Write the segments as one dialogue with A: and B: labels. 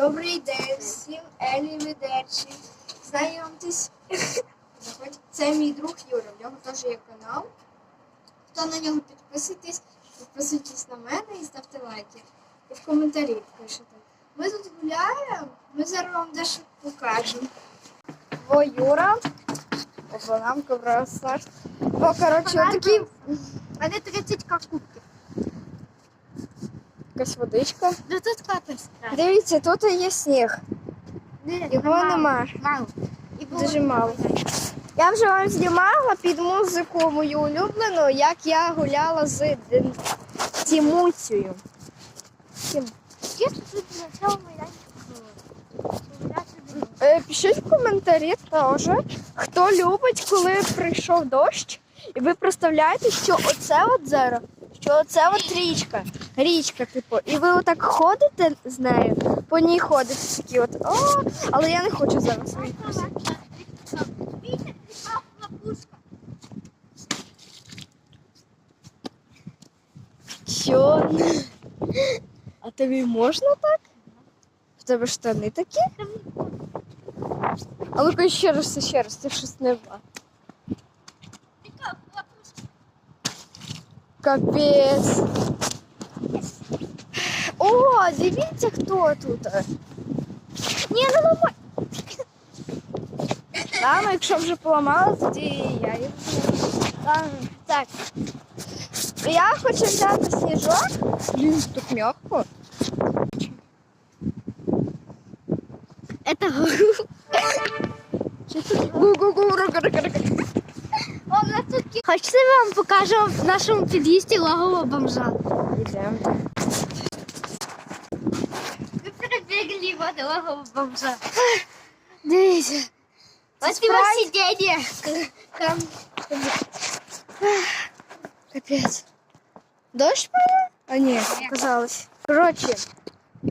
A: Добрий день всім Елі Ведерчі. Знайомтесь. Це мій друг Юра. В нього теж є канал. Хто на нього підписуйтесь, підписуйтесь на мене і ставте лайки. І в коментарі пишете. Ми тут гуляємо, ми зараз вам дещо покажемо. О, Юра. Оболамка просто. О, коротше, отакі
B: де 30 кубків?
A: Якась водичка.
B: Да тут капець.
A: Дивіться, тут є сніг. Його нема.
B: Мало. І було
A: Дуже мало. Я вже вам знімала під музику мою улюблену, як я гуляла з Тімуцією. Тім-
B: Я тут на цьому майданчику.
A: Е, Пишіть в коментарі теж, хто любить, коли прийшов дощ, і ви представляєте, що оце от зеро, що оце от річка. Річка, типу, і ви отак ходите з нею, по ній ходите такі от. О, але я не хочу зараз вийти. Що? А тобі можна так? В тебе штани такі? А ну-ка ще раз, ще раз, це щось не ба. Капець. О, дивіться, хто тут. Ні, не ламай. Ладно, якщо вже поламала, тоді я їх. Ладно, так. Я хочу взяти сніжок. Блін, тут м'яко.
B: Это
A: Гу-гу-гу-ру-гу-ру-гу.
B: Нас тут Хочете вам покажу в нашому під'їзді логово бомжа?
A: Йдемо.
B: Ви перебігли вот логово бомжа.
A: Дивіться.
B: Вот его сиденье.
A: Капець. Дощ пане? А ні, показалось. Коротше,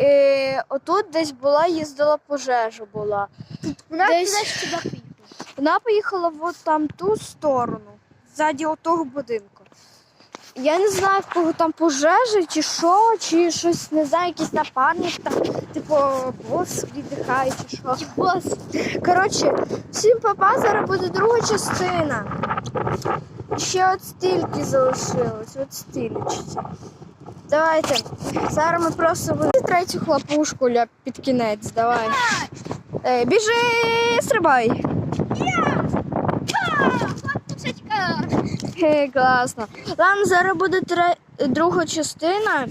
A: е, отут десь була, їздила пожежа була.
B: Вона
A: Десь-
B: туди ж туди поїхала.
A: Вона поїхала в там ту сторону, ззаді отого будинку. Я не знаю, в кого там пожежа, чи що, чи щось, не знаю, якийсь напарник там, типу, бос віддихає, чи що.
B: Бос.
A: Коротше, всім папа, зараз буде друга частина. Ще от стільки залишилось, от стільчці. Давайте. Зараз ми просто будемо третю хлопушку ля під кінець. Давай. Е, біжи, стрибай.
B: Лапушечка.
A: Хе, класно. Ладно, зараз буде тре... друга частина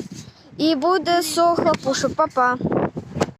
A: і буде сохла пушок. Па-па.